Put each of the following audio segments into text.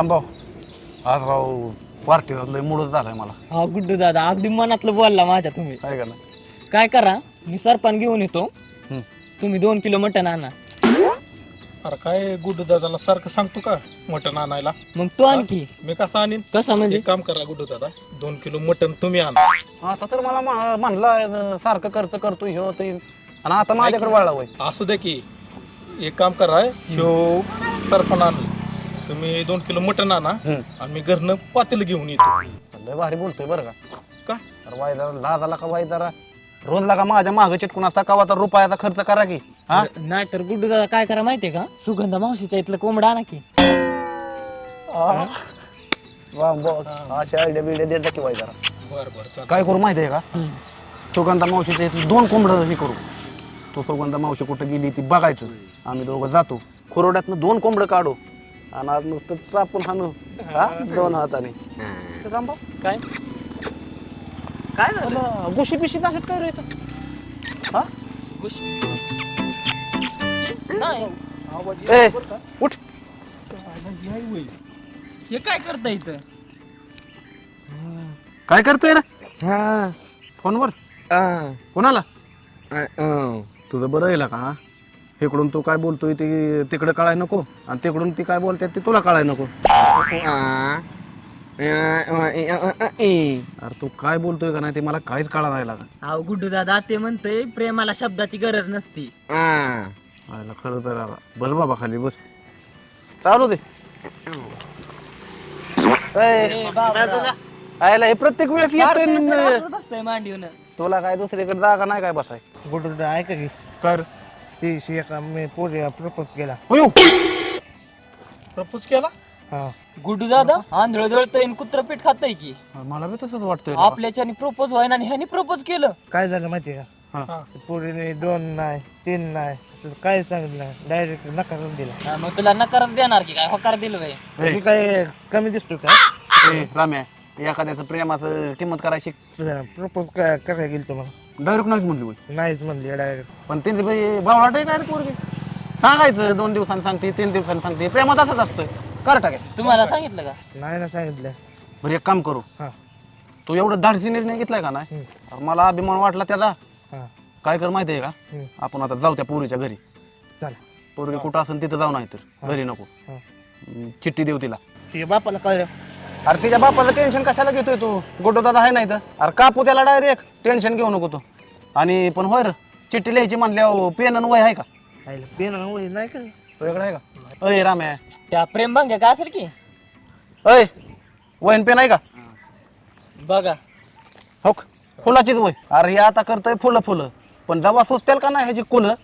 रामभाऊ आज राव पार्टीचा लय मूडच झालाय मला. हा गुड्डू दादा अगदी मनातलं बोलला माझ्या तुम्ही. काय का ना काय करा मी सरपण घेऊन येतो. तुम्ही दोन किलो मटण आणा. अरे काय गुड्डू दादाला सारखं सांगतो का मटण आणायला? मग तो आणखी मी कसं आणीन? कसा म्हणजे? एक काम करा गुड्डू दादा दोन किलो मटण तुम्ही आणा. आता तर मला मा- म्हणला अं, सारखं खर्च करतो ह्यो ते आणि आता माझ्याकडे वळला वय असू दे की. एक काम करा ह्यो सरपण आण. तुम्ही दोन किलो मटण आणा आणि मी घरनं पातेलं घेऊन येतो. लय भारी बोलतोय बरं का. का? अरे वाय जरा का वाय जरा? रोज लागा माझ्या मागं चिटकून आता कवाचा रुपयाचा खर्च करा की. हा? नाही तर गुड्डू दादा काय करा माहितीये का? सुगंधा मावशीच्या इथलं कोंबडा आणा की. वा बॉस अशा आयडिया बिडिया देत जा की वाय जरा. बर बर चालेल काय करू माहिती आहे का सुगंधा मावशीच्या इथं दोन कोंबडं हे करू. तो सुगंधा मावशी कुठं गेली ती बघायचं. आम्ही दोघं जातो. खुरोड्यातनं दोन कोंबडं काढू. आणि आज नुसतं चापून हाणू हा? दोन हाताने. रामभाऊ, काय? काय झालं? गुशी पिशी दाखत काय रे इथं? हा? नाही. ए उठ. हे काय करता इथं? काय करतोय रे? फोनवर? कोणाला? तुझं बरं येईल का? इकडून तू काय बोलतोय ते तिकडे कळाय नको आणि तिकडून ती काय बोलते ते तुला कळाय नको. अरे तू काय बोलतोय का नाही ते मला काहीच कळा नाही लागा अहो गुड्डू दादा ते म्हणतोय प्रेमाला शब्दाची गरज नसती. आयला खरं तर आला. बस बाबा खाली बस. चालू दे. ए, आयला हे प्रत्येक वेळेस येतोय न- मांडीवन. तुला काय दुसरीकडे जागा नाही काय बसाय? गुडू ऐका की. कर. ती एका मी पोरी प्रपोज केला. प्रपोज केला? हा. गुड्डू दादा आंधळ जळतय कुत्र पीठ खातय की. मला बी तसंच वाटतंय आपल्याच्यानी प्रपोज व्हायना आणि ह्यानी प्रपोज केलं. काय झालं माहिती का? हा. ती पोरीने दोन नाही तीन नाही असं काय सांगितलं नाही. डायरेक्ट नकार दिला. हा, मग तुला नकार देणार की काय? होकार दिलं बाई. ए, मी काय कमी दिसतो का? ए, राम्या एखाद्याचं प्रेमाचं किंमत करायची. प्रपोज काय करायला गेलो तुम्हाला डायरेक्ट नाहीच म्हणली होय. नाहीच म्हणली डायरेक्ट पण त्यांची भावलाट आहे काय रे पोरगी. सांगायचं दोन दिवसांनी सांगते तीन दिवसांनी सांगते. प्रेमात असंच असतं. कर टाके. तुम्हाला सांगितलं का? नाही ना सांगितलं. बरं एक काम करू. हा. तू एवढं धाडसी निर्णय घेतलाय का नाही. अरे मला अभिमान वाटला त्याचा. हा. काय कर माहिती आहे का? हम्म. आपण आता जाऊ त्या पोरीच्या घरी. चला. पोरगी कुठं असेल तिथं जाऊ नाही तर. घरी नको. हा. चिठ्ठी देऊ तिला. बापाला कळलं. अरे तिच्या बापाचं टेन्शन कशाला घेतोय तू? गोटो दादा आहे नाही तर. अरे कापू त्याला डायरेक्ट टेन्शन घेऊ नको तू. आणि पण होय रे चिठ्ठी लिहायची म्हणल्यावर पेन आणि वय आहे का? पेन वय नाही का? तुझ्याकडे आहे का? अय राम्या त्या प्रेम भांग्या काय असेल की? अय वयन पेन आहे का? बघा. हो फुलाचीच वय अरे हे आता करतोय फुलं फुलं. पण जेव्हा सुचतील का नाही ह्याची कुलं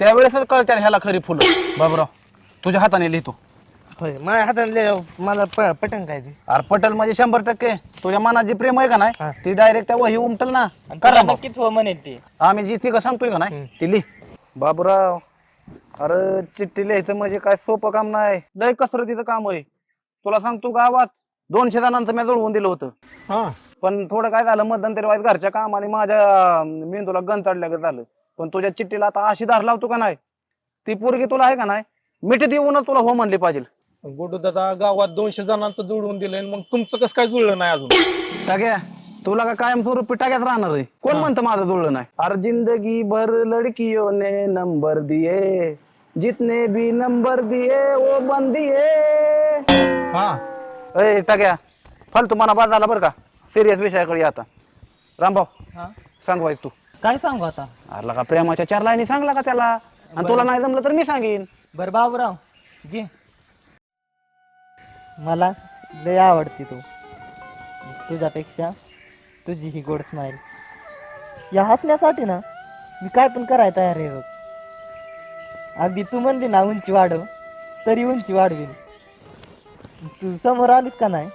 त्यावेळेसच कळत्याल ह्याला खरी फुलं. बाबराव तुझ्या हाताने लिहितो. होय माझ्या हाताने मला प- पटन काय ते? अरे पटेल म्हणजे शंभर टक्के. तुझ्या मनात जी प्रेम आहे का हा. नाही ती डायरेक्ट त्या वही उमटल ना. आणि करा तुला भाऊ. नक्कीच हो म्हणेल ती. आम्ही जी तिघं सांगतोय का नाही ती लिह. बाबूराव अरे चिठ्ठी लिहायचं म्हणजे काय सोपं काम नाही. लय कसरतीचं काम आहे. तुला सांगतो गावात दोनशे जणांचं मी जुळवून दिलं होतं. हा. पण थोडं काय झालं मध्यंतरी वाईट घरच्या काम आणि माझ्या मेंदूला गण चढल्यागत झालं. पण तुझ्या चिठ्ठीला आता अशी धार लावतो का नाही? ती पोरगी तुला आहे का नाही? मिठी देऊनच तुला हो म्हणली पाहिजे. गुड्डू दादा गावात दोनशे जणांचं जुळवून दिलंय मग तुमचं कसं काय जुळलं नाही अजून? टाक्या तुला का कायम स्वरूपी टाक्यात राहणार आहे? कोण म्हणतं माझं जुळलं नाही? अरे जिंदगी भर लडकियों ने नंबर दिए जितने भी नंबर दिए वो बंद दिए हा. अय टाक्या फालतू मना बाद झाला बरं का? सिरियस विषयाकडे ये आता. रामभाऊ हा. सांग वाईस तू. काय सांगू आता? अरे का प्रेमाच्या चार लाईनी सांगला का त्याला? आणि तुला नाही जमलं तर मी सांगेन. बर बाबूराव घे. मला लय आवडते तू. तुझ्यापेक्षा तुझी ही गोड स्माईल या हसण्यासाठी ना मी काय पण करायला तयार आहे बघ. अगदी तू म्हणली ना उंची वाढव तरी उंची वाढवीन. तू समोर आलीस का नाही?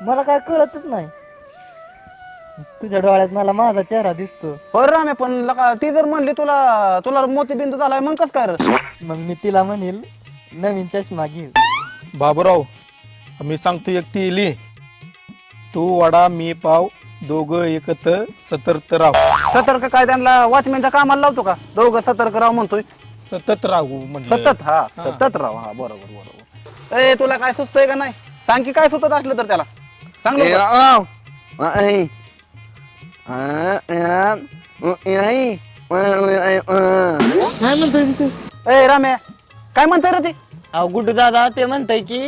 मला काय कळतच नाही. तुझ्या डोळ्यात मला माझा चेहरा दिसतो. हो रामे पण लका ती जर म्हणली तुला तुला मोतीबिंदू झालाय मग कस काय रे? मग मी तिला म्हणेल नवीन चष्मा घे बाबूराव मी सांगतो एक ती लिह तू वडा मी पाव दोघं एकत्र सतर्क राव सतर्क काय त्यांना? वॉचमॅनच्या कामाला लावतो का? दोघं सतर्क राव म्हणतोय. सतत राहू म्हणजे सतत हा सतत राव हा बरोबर बरोबर. ए तुला काय सुचतंय का नाही? सांग की काय सुचत असलं तर त्याला. सांग ए, लवकर. आ, आ, ऐ. आ, आ, उ, ऐ. आ, उ, ऐ, आ. काय म्हणतोय ए राम्या काय म्हणताय रे ते? अहो गुड्डू दादा ते म्हणताय की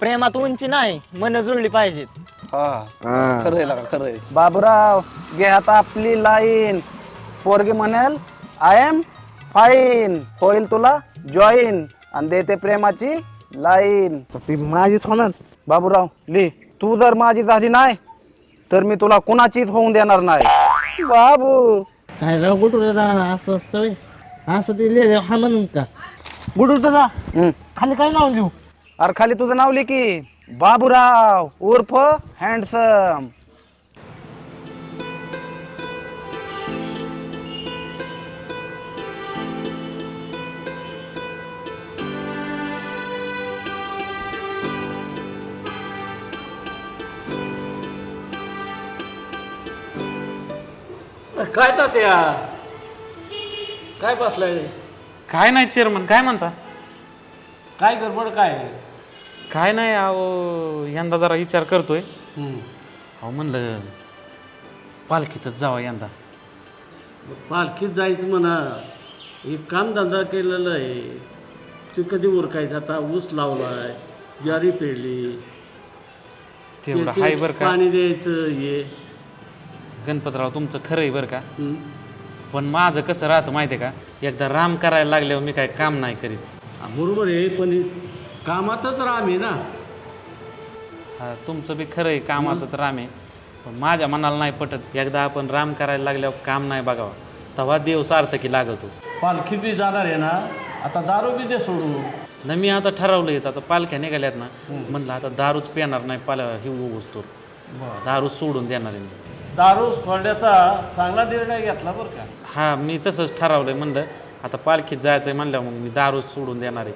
प्रेमात उंची नाही मन जुळली पाहिजेत. हा आ. खरंय लागा खरंय बाबूराव घे आता आपली लाईन. पोरगी म्हणेल आय एम फाईन होईल तुला जॉईन आणि देते प्रेमाची लाईन. ती माझीच होणार. बाबूराव ली तू जर माझी झाली नाही तर मी तुला कुणाचीच होऊन देणार नाही. बाबू. काय राव गुडू दादा असं असतं व्हय? असं ते लिहिलं हा म्हणून का? गुडू दादा हम्म. खाली काय नाव लिहू? अरे खाली तुझं नाव लिह की. बाबूराव उर्फ हँडसम. काय तात्या काय बसलाय? काय नाही चेअरमन काय म्हणता? काय गडबड काय? काय नाही अहो यंदा जरा विचार करतोय. अहो म्हणलं पालखीतच जावा यंदा. पालखीत जायचं म्हणा. एक कामधंदा केलेला आहे. ते कधी उरकायचं? आता ऊस लावलाय ज्वारी पेरली. तेवढं त्याचे हाय बरं का? पाणी द्यायचं हे. गणपतराव तुमचं खरं आहे बरं का. पण माझं कसं राहतं माहिती आहे का? एकदा राम करायला लागल्यावर मी काय काम नाही करीत. हा, बरोबर आहे पण हे कामातच राम आहे ना. हा, तुमचं बी खरं आहे कामातच राम आहे. पण माझ्या मनाला नाही पटत एकदा आपण राम करायला लागल्यावर काम नाही बघावं. तेव्हा देव सार्थकी लागतो. पालखी बी जाणार आहे ना आता दारू बी दे सोडू ना मी आता ठरवलंयच आता पालख्या निघाल्यात ना. म्हणलं आता दारूच पिणार नाही पाल ही तो. दारू सोडून देणार आहे मी. दारू सोडण्याचा चांगला निर्णय घेतला बरं का? हा मी तसंच ठरवलंय म्हणलं. आता पालखीत जायचं आहे म्हणल्यावर मग मी दारूच सोडून देणार आहे.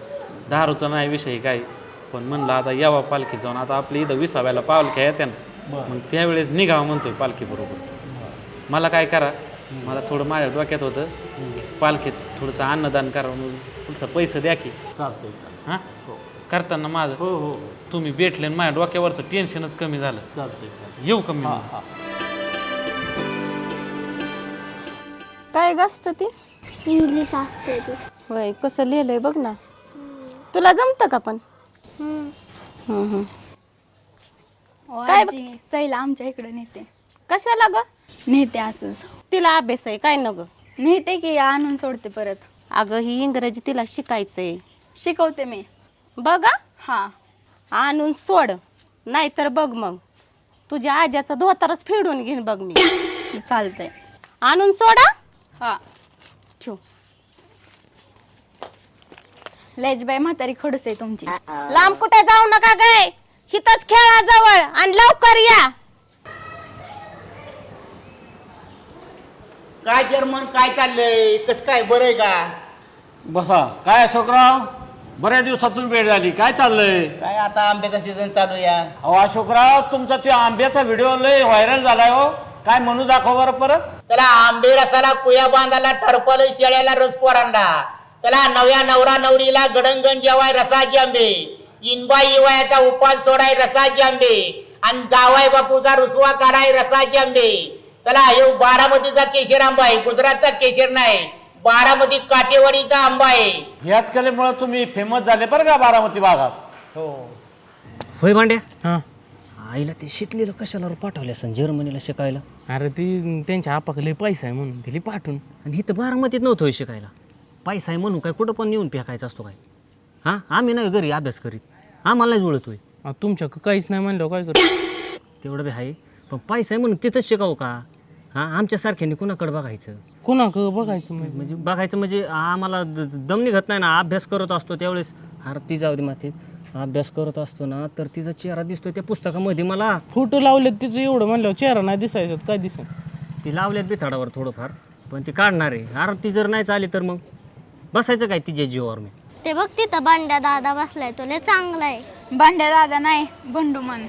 दारूचा नाही विषय काय पण म्हणलं आता यावा पालखीत जाऊन. आता आपली इथं विसाव्याला पालख्या येत्या ना मग त्यावेळेस निघावं म्हणतोय पालखी बरोबर. मला काय करा मला थोडं माझ्या डोक्यात होतं पालखीत थोडंसं अन्नदान करा म्हणून थोडंसं पैसे द्या की. चालतंय चालतंय. हां? करताना माझं. हो हो. तुम्ही भेटले आणि माझ्या डोक्यावरचं टेन्शनच कमी झालं. चालतंय चालतंय. येऊ कमी हा हा. काय गस्त ती? इंग्लिश असते ते. होय कसं लिहिलंय बघ ना. तुला जमतं का पण? हम्म. हम्म, हम्म. ओ काय आजी सैला आमच्या इकडे नेते. कशाला ग? नेते असंच. तिला अभ्यास आहे काय न ग नेते की आणून सोडते परत. अगं ही इंग्रजी तिला शिकायचंय. शिकवते मी. बघा हा. आणून सोड नाहीतर बघ मग. तुझ्या आज्याचा धोतारच फेडून घेईन बघ मी. चालतंय. आणून सोडा. हा. ठेव. लयच बाई म्हातारी खडूस आहे तुमची. लांब कुठे जाऊ नका गाय हिथच खेळा जवळ आणि लवकर या. काय जर्मन काय चाललंय? कस काय? बरं आहे का? बसा. काय अशोकराव? बऱ्याच दिवसातून वेळ झाली. काय चाललंय? काय आता आंब्याचा सीझन चालू या अहो अशोकराव तुमचा त्या आंब्याचा व्हिडिओ लय व्हायरल झालाय हो. काय म्हणू दाखव बरं परत. चला आंबे रसाला कुया बांधाला टरपल शेळ्याला रस पोरांडा चला नव्या नवरा नवरीला गडंगण जेवाय रसाची आंबे. इनबा इवायाचा उपास सोडाय रसाची आंबे. आणि जावाय बापूचा रुसवा काढाय रसाची आंबे. चला हे बारामतीचा केशर आंबा आहे गुजरातचा केशर नाही बारामती काटेवाडीचा आंबा आहे. ह्याच कलेमुळे तुम्ही फेमस झाले बरं का बारामती भागात? हो. होय भांड्या? हां. आईला ते शिकलेलं कशाला पाठवले असं जर्मनीला शिकायला? अरे ती त्यांच्या आपाकडे पैसा आहे म्हणून दिली पाठवून. आणि इथं बारामतीत नव्हतं होय शिकायला. पैसा आहे म्हणून काय कुठं पण येऊन फेकायचा असतो काय? हां? आम्ही नाही घरी अभ्यास करीत. आम्हाला नाही जुळत होय. तुमच्या काहीच नाही म्हणलं काय करू? तेवढं बी आहे. पण पैसा आहे म्हणून तिथंच शिकावं का? हां? आमच्यासारख्याने कुणाकडे बघायचं? कोणाक बघायचं म्हणजे? म्हणजे बघायचं म्हणजे आम्हाला द- द- दम निघत नाही ना. अभ्यास करत असतो त्यावेळेस. अरे ती जाऊ दे मातीत. अभ्यास करत असतो ना तर तिचा चेहरा दिसतो त्या पुस्तकामध्ये मला. फोटो लावले तिचं एवढं म्हणलं चेहरा नाही दिसायचं काय दिसेल? ती लावल्यात बिथाडावर थोडंफार पण ती काढणार आहे. अरे ती जर नाही चाली तर मग बसायचं काय तिच्या जीवावर मी? ते बघ तिथं बांड्या दादा बसलाय तो लय चांगला आहे. भांड्या दादा नाही बंडू मन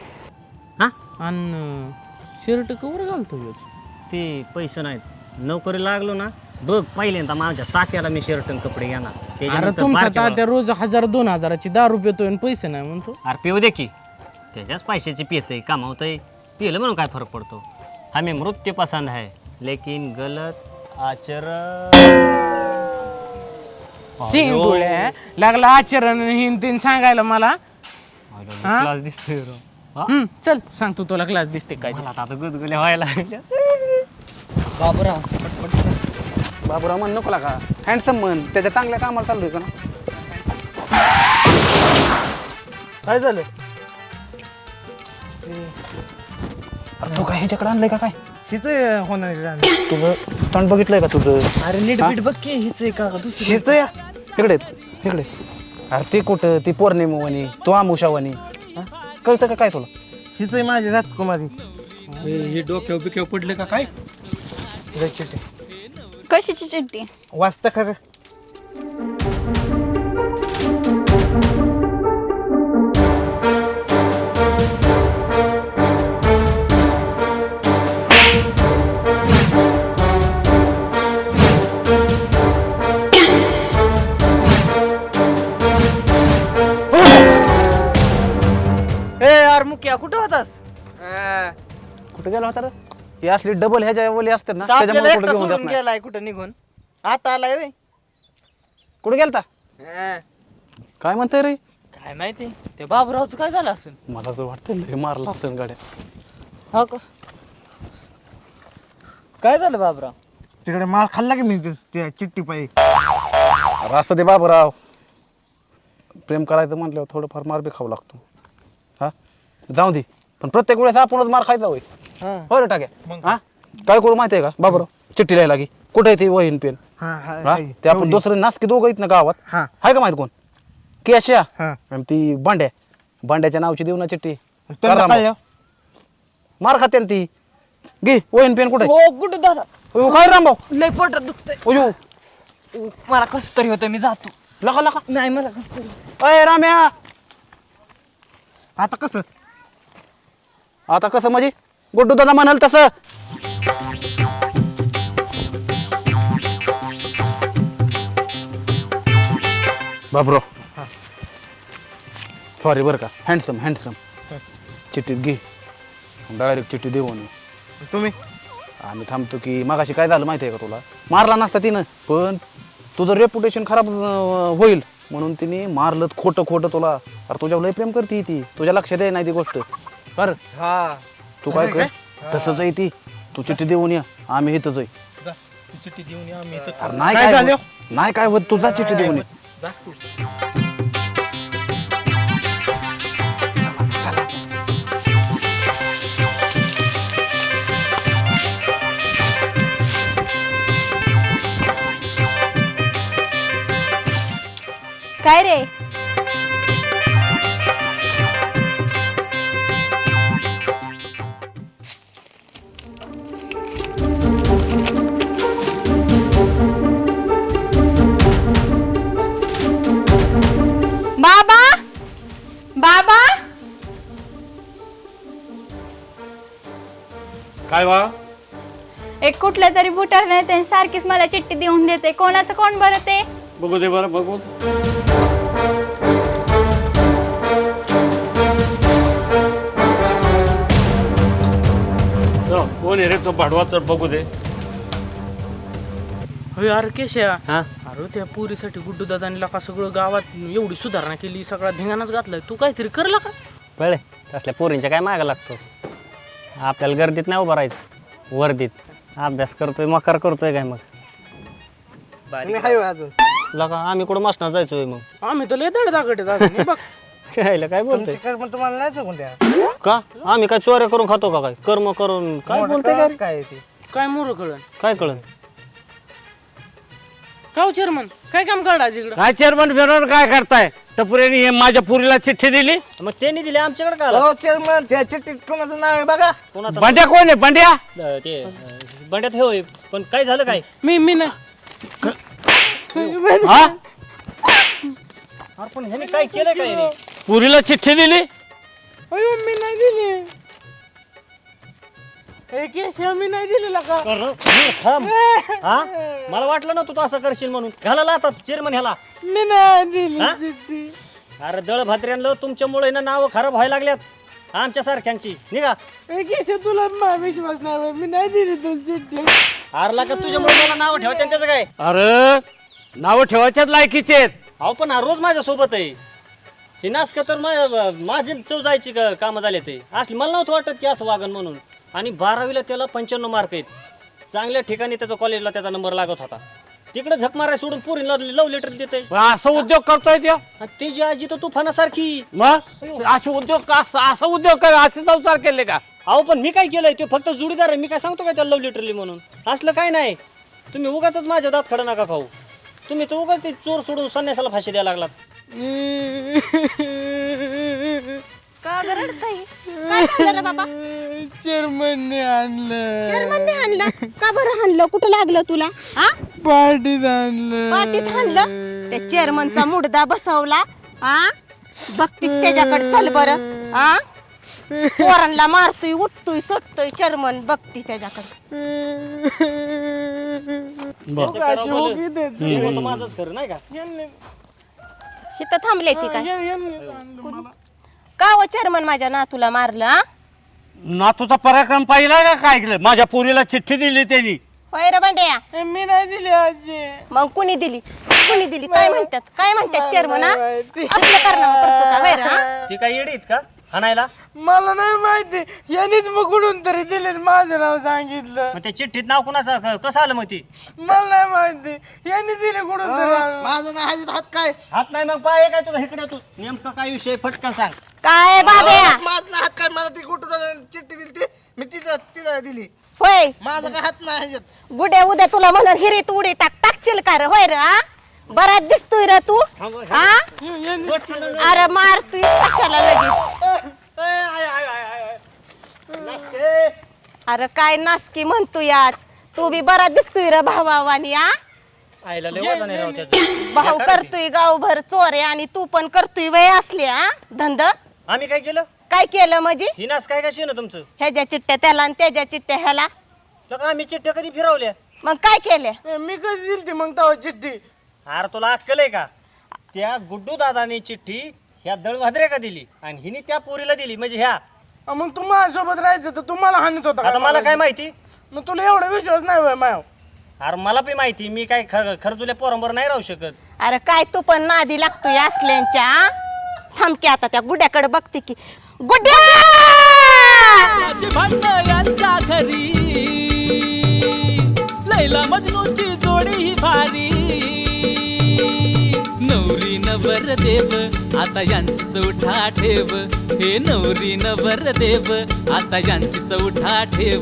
हां? आणि शर्ट कवर घालतो? ते पैसे नाहीत. नोकरी लागलो ना बघ पहिल्यांदा माझ्या तात्याला मी शर्ट आणि कपडे घेणार. अरे त्याच्यानंतर तुमचा बारक्या तात्या रोज हजार दोन हजाराची दारू पितोय आणि पैसे नाही म्हणतो. अरे पिऊ दे की. त्याच्याच पैशाची पियतय कमावतय. पिलं म्हणून काय फरक पडतो? हमें मृत्यू पसंद है लेकिन गलत आचरण. सिंग लागला आचरण हिन तीन सांगायला मला. हा? क्लास दिसतोय राव. हा? हम्म, चल सांगतो तुला क्लास दिसते काय मला आता गुदगुल्या व्हायला लागल्या बाबूराव बाबूराव म्हण नको का हँडसम म्हण. त्याच्या चांगल्या कामाला चाललोय का ना? काय झालं? अरे तू काय ह्याच्याकडे आणलंय का काय? हिच होणार तुझं तोंड बघितलंय का तुझं? अरे नीट हा? बीट बघ की हिच आहे का दुसरी हेच या. इकडे इकडे. अरे ते कुठं? ती पौर्णिमावानी तो आमुषावानी हा? कळतं का काय तुला? हिच आहे माझी राजकुमारी. हे डोक्यावर बिक्यावर पडले का काय? कशाची चिठ्ठी वाचता खरं. ए यार मुक्या कुठं होतास? कुठं गेला होता रे? ही असली डबल ह्याच्या वली असतात ना त्याच्यामुळे कुठं घेऊन जात नाही. गेलाय कुठं निघून? आता आलाय वे कुठे गेलता? काय म्हणतोय रे? काय माहिती? ते बाबूरावचं काय झालं असेल? मला तर वाटतं लय मारला असेल गाड्या. हो का? काय झालं बाबूराव? तिकडे माल खाल्ला की मी त्या चिठ्ठी पाहिजे अरे असं ते बाबूराव. प्रेम करायचं म्हटल्यावर थोडंफार मार बी खावं लागतो. हा? जाऊ दे. पण प्रत्येक वेळेस आपणच मार खायचा होय. हो. रे टाक्या हा? काय करू माहिती आहे का? बाबूराव चिठ्ठी लिहायला लागी कुठे आहे ती वहीन पेन? हा हा हा? ते आपण दुसरं नासकी दोघं आहेत ना गावात. हा. आहे का माहीत कोण? केशा हा. आणि ती बांड्या बांड्याच्या नावची देऊ ना चिठ्ठी. त्यांना करा काय मग. मार खाते ना ती. घे वहीन पेन कुठे? हो कुठं दादा? अयो, काय रामभाऊ? लय पोटात दुखतंय. अयो. मला कसं तरी होतं मी जातो. लका लका. नाही मला कसं तरी अय राम्या. आता कसं? आता कसं म्हणजे? गुड्डू दादा म्हणाल तसं. बाबरो सॉरी बरं का. हँडसम हँडसम चिठ्ठीत घे. डायरेक्ट चिठ्ठी देऊ नये तुम्ही? आम्ही थांबतो की मागाशी काय झालं माहिती आहे का तुला? मारला नसता तिनं. पण तुझं रेपुटेशन खराब अं, होईल म्हणून तिने मारलं खोटं खोटं तुला. अरे तुझ्यावर लय प्रेम करते ती. तुझ्या लक्षात आहे नाही ती गोष्ट? बरं. हा. तू काय कर? तसंच आहे ती. तू चिठ्ठी देऊन ये. आम्ही इथंच आहे. जा. तू चिठ्ठी देऊन या आम्ही इथं अरे नाही काय काय झालं? होत. नाही काय होत? तुझा चिठ्ठी देऊन ये. जा तू काय रे? काय वा? एक कुठल्या तरी बुटार नाही त्याने सारखीच मला चिठ्ठी देऊन देते. कोणाचं कोण बरं ते? बघू दे बरं बघू. कोण आहे रे तो भाडवा तर बघू दे. होय अरे केशया. हा? अरे त्या पुरीसाठी गुड्डू दादानी लका सगळं गावात एवढी सुधारणा केली सगळा धिंगाणाच घातलाय. तू काहीतरी करला का? कळले तसल्या पोरींच्या काय मागं लागतो? आपल्याला गर्दीत नाही उभं राहायचं वर्दीत. अभ्यास करतोय मकार करतोय काय मग? तुम्ही हाय हो अजून. लका आम्ही कुठं मसणार जायचोय मग? आम्ही तर लय दड. हे बघ. खायला काय बोलतोय? तुमचे कर्म तुम्हाला नाही द्या. का? आम्ही काय चोऱ्या करून खातो का काय? कर्म करून काय बोलतोय काय काय ते? काय मोर कळण काय कळन? का चेअरमन काय काम काढायचं इकडं? काय चेअरमन फिरवून काय करताय? टपुरेने हे माझ्या पुरीला चिठ्ठी दिली? मग त्यांनी दिले आमच्याकडे का हो चेअरमन त्या चिठ्ठीत कोणाचं नाव आहे बघा. कोणाचं बंड्या कोण आहे? बंड्या? अं, ते अं, बंड्यात हे होय पण काय झालं काय? मी मी नाही. हा? अरे पण ह्याने काय केलं काय पुरीला चिठ्ठी दिली? अयो मी नाही दिली. केशव मी नाही दिलेला का? थांब. हा? मला वाटलं ना तू तो असं करशील म्हणून. घालायला आता चेअरमन ह्याला. मी नाही दिली हा? चिठ्ठी. अरे दळ भात्र्यांना तुमच्यामुळे ना नावं खराब व्हायला लागल्यात. आमच्या सारख्यांची. निघा. केशव तुला मा- विश्वास नाही बा. मी नाही दिली तुला चिठ्ठी आरला का तुझ्यामुळे मला नाव ठेवा त्यांच्याच काय? अरे नावं ठेवायच्याच लायकीचे आहेत अहो पण हा रोज माझ्या सोबत आहे. हे नासक तर माझी चव जायची का कामं झाले ते. असली मला नव्हतं वाटत की असं वागन म्हणून. आणि बारावीला त्याला पंच्याण्णव मार्क आहेत. चांगल्या ठिकाणी त्याचा कॉलेजला त्याचा नंबर लागत होता. तिकडे झक माराय सोडून पुरीला लव लेटर देते असं उद्योग करतोय त्यो? त्याची आजी तर तुफानासारखी. मग? असे उद्योग का असं उद्योग कर असे संसार केले का? अहो पण मी काय केलंय? तो फक्त जुडीदार आहे. मी काय सांगतो काय त्याला लव लेटरली म्हणून? असलं काय नाही. तुम्ही उगाच माझ्या दात खडा नका खाऊ. तुम्ही तर उगाच ते चोर सोडून संन्यासाला फाशी द्यायला लागलात. का ग रडताय? काय झालं रे बाबा? चेअरमनने आणलं. चेअरमनने आणलं? का बरं आणलं? कुठं लागलं तुला? हा पार्टीत आणलं. पाठीत आणलं? त्या चेअरमनचा मुडदा बसवला. हा बघतीस त्याच्याकडे. चल बरं. हा पोरांना मारतोय उठतोय सुटतोय चेअरमन. बघतीस त्याच्याकडे. माझंच खरं नाही. का इथं थांबले ती काय? का व चेअरमन माझ्या नातूला मारलं हा? नातूचा पराक्रम पाहिला का काय केलं माझ्या पोरीला चिठ्ठी दिली त्यांनी. होय रे बंड्या मी नाही दिली आजी. मग कुणी दिली? कुणी दिली? काय म्हणतात? काय म्हणतात चेअरमन हा? असलं करतो का? होय रे, हा? ती काय येडीत का? हाणायला मला नाही माहिती. यांनीच मग कुठून तरी दिले आणि माझं नाव सांगितलं. मग त्या चिठ्ठीत नाव कुणाचं? क- कसं आलं मग ती? मला नाही माहिती. यांनी दिले कुठून तरी आणून. माझं नाही हात- हात काय? हात नाही मग पाय काय तुला इकडे तू? नेमकं काय विषय फटका सांग. काय बाब्या? माझं नाही हात काय? मला ती कुठं चिठ्ठी दिली ती. मी तिला तिला दिली. होय. माझं काय हात नाही ह्याच्यात. गुड्या उद्या तुला म्हणून हिरीत उडी टाक टाकशील का रे? होय रे हा बराच दिसतोय रे तू. हा? अरे मार तू कशाला लगेच? अरे काय नासकी म्हणतो याच तू बी बरा दिसतोय रे भावावानी हा? आईला लय वजन आहे राव त्याचं. भाऊ करतोय गावभर चोरे आणि तू पण करतोय वय असले हा? धंद? आम्ही काय केलं? काय केलं म्हणजे? ही नास काय काय ना तुमचं? ह्याच्या चिठ्ठ्या त्याला आणि त्याच्या चिठ्ठ्या ह्याला. लका आम्ही चिठ्ठ्या कधी फिरवल्या? मग काय केले मी कधी दिली ती मग तेव्हा चिठ्ठी? अरे तुला अक्कल आहे का? त्या गुड्डू दादानी चिठ्ठी ह्या दळभाद्रे का दिली आणि हिने त्या पोरीला दिली. म्हणजे ह्या. अ, मग तू माझ्यासोबत राहायचं तर तुम्हाला हानीत होता आता मला काय माहिती? मग तुला एवढा विश्वास नाही होय माया अरे मला बी माहिती मी काय खर खरजुल्या पोरांबरोबर नाही राहू शकत. अरे काय तू पण नादी लागतोय असल्यांच्या थांबकी आता त्या गुड्याकडे बघते की. गुड्या! यांच्या घरी. लैला मजनूची जोडी ही भारी. नवर देव आता यांची चौठा ठेव. हे नवरी नवर देव आता यांची चौठा ठेव.